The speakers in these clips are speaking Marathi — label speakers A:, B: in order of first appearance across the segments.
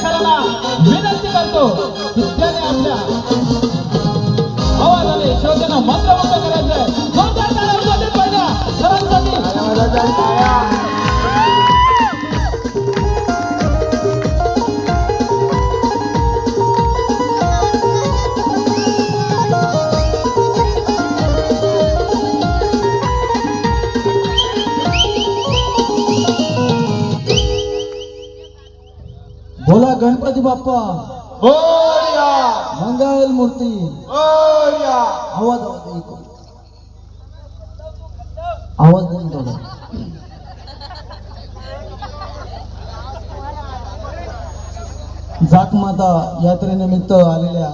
A: प्रेक्षकांना विनंती करतो की त्याने आपल्या आवाजाने श्रोत्यांना मंत्रमुग्ध करायचंय जोरदार टाळ्या वाजवतील पाहिजे
B: गणपती बाप्पा. मंगल मूर्ती. आवाज आवाज ऐकू आवाज नाही जात माता यात्रेनिमित्त आलेल्या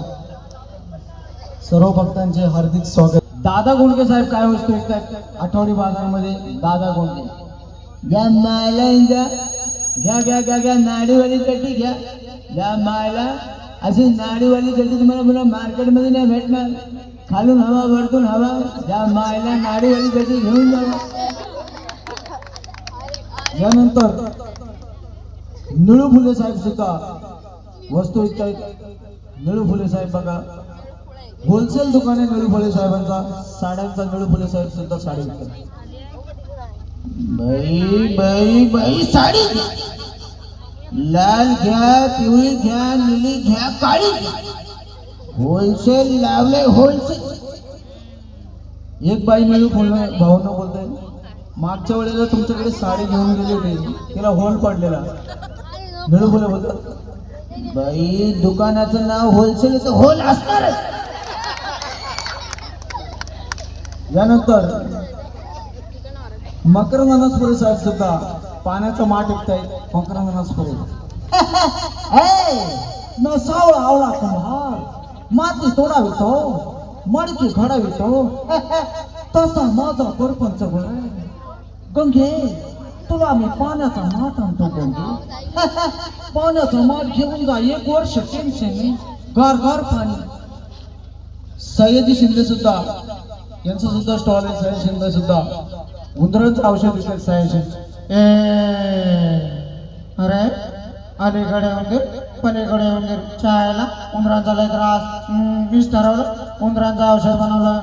B: सर्व भक्तांचे हार्दिक स्वागत. दादा गोंडके साहेब काय वस्तू विकतात आठवडी बाजारामध्ये दादा गोंडके. घ्या घ्या घ्या घ्या नाडीवाली चड्डी घ्या. घ्या मायला अशी नाडीवाली चड्डी तुम्हाला पुन्हा मार्केटमध्ये नाही भेटणार. खालून हवा वरतून हवा. द्या मायला नाडीवाली चड्डी घेऊन जावा. यानंतर निळू फुले साहेब सुद्धा वस्तू विकतायत. निळू फुले साहेब बघा. होलसेल दुकान आहे निळू फुले साहेबांचा. साड्यांचा निळू फुले साहेब सुद्धा साडी विकतात. बाई बाई बाई साडी लाल घ्या पिवळी घ्या निळी घ्या काळी होलसेल लावले होलसेल. एक बाई मिळू फुलणे भावना बोलते मागच्या वेळेला तुमच्याकडे साडी घेऊन गेली होती तिला होल पडलेला. मिळू फुले बोलतात बाई दुकानाचं नाव होलसेल होल असणारच. यानंतर मकर ननसपुरे साहेब सुद्धा पाण्याचा माठ विकतायत मकर ननसपुरे नसावळा आवळा कुंभार. माती तोडावितो मडकी घडावितो तसा माझा परपंच बरं गंगे तुला मी पाण्याचा माठ आणतो गंगे. पाण्याचा माठ घेऊन जा एक वर्ष टेन्शन गार गार पाणी. सह्याद्री शिंदे सुद्धा यांचं सुद्धा स्टॉल आहे सह्याद्री शिंदे सुद्धा. उंदरांचं औषध विकत सह्याद्री. ए अरे अलीकडे उंदीर पलीकडे उंदीर चायला उंदरांचा लय त्रास मीच ठरवलं उंदरांचं औषध बनवलं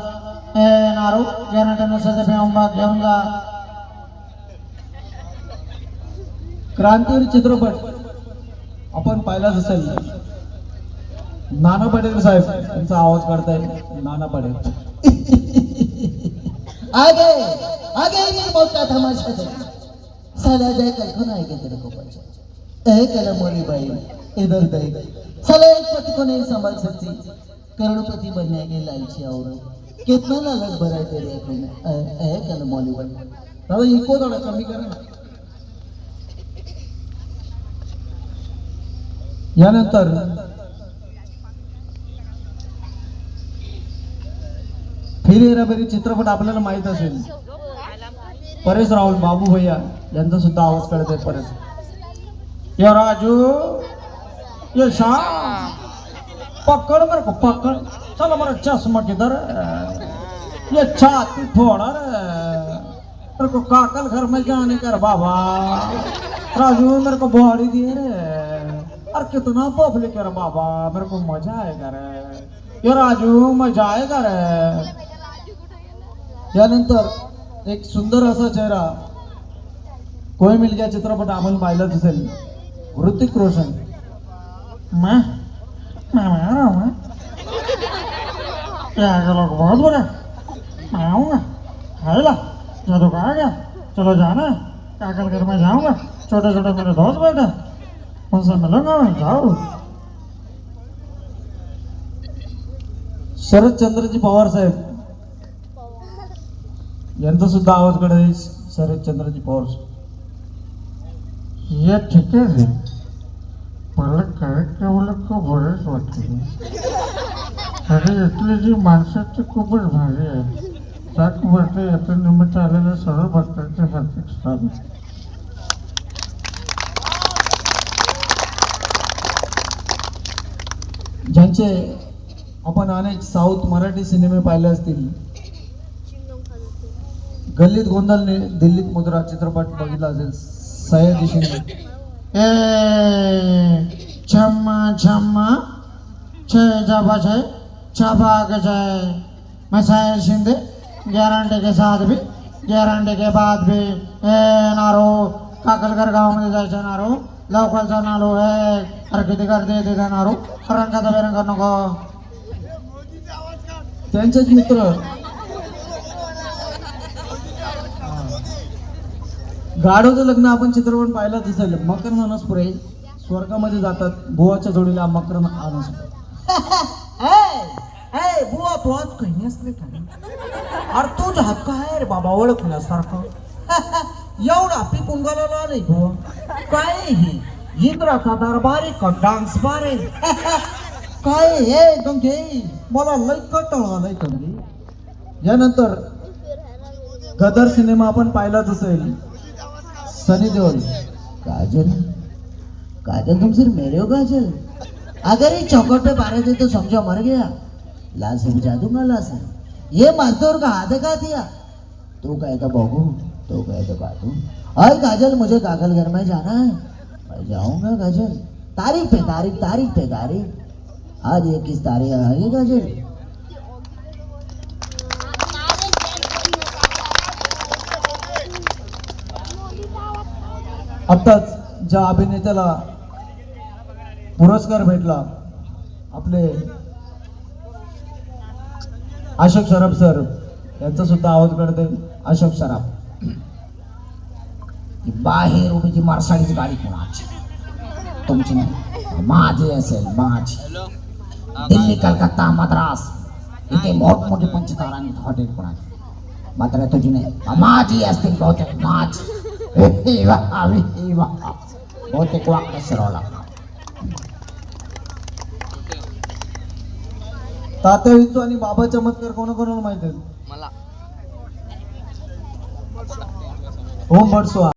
B: ए नारू गॅरंटी नसेल तर घेऊन घेऊन जा क्रांतीवीर चित्रपट आपण पाहिलाच असेल नाना पटेल साहेब त्यांचा आवाज काढताय नाना पटेल
C: आगे आगे हमारे साथ साला जाए कल को ना आएगा तेरे को बचा ऐ कलम वाली भाई इधर देख साला एक पति को नहीं संभाल सकती करोड़पति बनने के लालची औरत कितना लालच भरा है तेरे आंखों में ए ए कलम वाली भाई
B: दादा इको थोडा कमी करा ना. यानंतर फिर हेराफेरी चित्रपट आपल्याला माहीत असेल. परेश राहुल बाबू भैया यांचा सुद्धा आवाज कळत आहे परेश. या राजू ये श्याम पकड़ मेरे को पकड़. चल मेरा चश्मा किधर ये छाती थोडा रे मेरे को काकल घर में जाने कर बाबा. राजू मेरे को बॉडी दिए रे. अरे कितना पब्लिक है बाबा मेरे को मजा आएगा रे. ये राजू मजा आएगा रे. यानंतर एक सुंदर असा चेहरा. कोई मिल गया चित्रपट आपण पाहिलाच असेल ऋतिक रोशन. के बहुत बोला मैं आऊँगा का गया चलो जाना. है काकल घर में जाऊंगा छोटे छोटे मेरे दोस्त बैठे उनसे मिलूंगा मैं. जाओ शरद चंद्रजी पवार साहेब. यांचा सुद्धा आवाजकडे शरद चंद्रजी पवार ये ठीक है मला काय केवळ का बरेच वाटते? अरे इथली जी माणसं ती खूपच भारी आहेत. चाक भरते याच्या निमित्त आलेल्या सर्व भक्तांचे हार्दिक स्वागत. ज्यांचे आपण अनेक साऊथ मराठी सिनेमे पाहिले असतील गल्लीत गोंधळ ने दिल्लीत मुद्रा चित्रपट बघितला असेल. सह्याद्री शिंदे. ए, छा छः जबा छः. छपा के छः. मैं साहिल शिंदे. गारंटी के साथ भी गारंटी के बाद भी. ए नारो. काकलकर गावामध्ये जायचं नारो. लवकरचा नारो ए अरे किती करते तिथे नारो. रंगाचा बेरंग नको. त्यांचेच मित्र गाढवचं लग्न आपण चित्रपट पाहिलाच असेल मकर मानसपुरे स्वर्गामध्ये जातात. बुवाच्या जोडीला मकर मानसपुरे
D: बुवा तू आज काही असले का? अरे तुझा हक्क आहे रे बाबा? ओळखण्यासारखं एवढा आपली गेलेला रे बुवा. काय हे इंद्राचा दरबार आहे का डान्स बार? आहे काय हे गंगे? मला लय कटळ आलाय गंगे.
B: यानंतर गदर सिनेमा आपण पाहिलाच असेल. सनी देओल
C: काजल काजल तुम सिर्फ़ मेरे हो काजल अगर ये चौकट पे पारे थे तो समझो मर गया। लाश बुझा दूँगा लाश ये मजदूर का हाथ का दिया? तू कहे तो बहू तो कहे तो काटू अरे काजल, मुझे कागल घर में जाना है। मैं जाऊँगा, काजल। तारीख पे, तारीख तारीख पे, तारीख। आज इक्कीस तारीख आ गई काजल।
B: आत्ताच ज्या अभिनेत्याला पुरस्कार भेटला आपले अशोक सराफ सर यांचा सुद्धा आवाज कळते अशोक सराफ.
C: बाहेर उभी ती मारसाडीची गाडी कोणाची? तुमची नाही. माझी असेल माझी. दिल्ली कलकत्ता मद्रास. इथे मोठमोठी पंचतारांनी हॉटेल कोणाची? मात्र तुझी नाही. माझी असतील बहुतेक माझी. हे वा, हे वा. बहुतेक
B: तात्या विंचू आणि बाबा चमत्कार कोणाकोणाला माहिती आहेत
E: मला.
B: ओम बडसो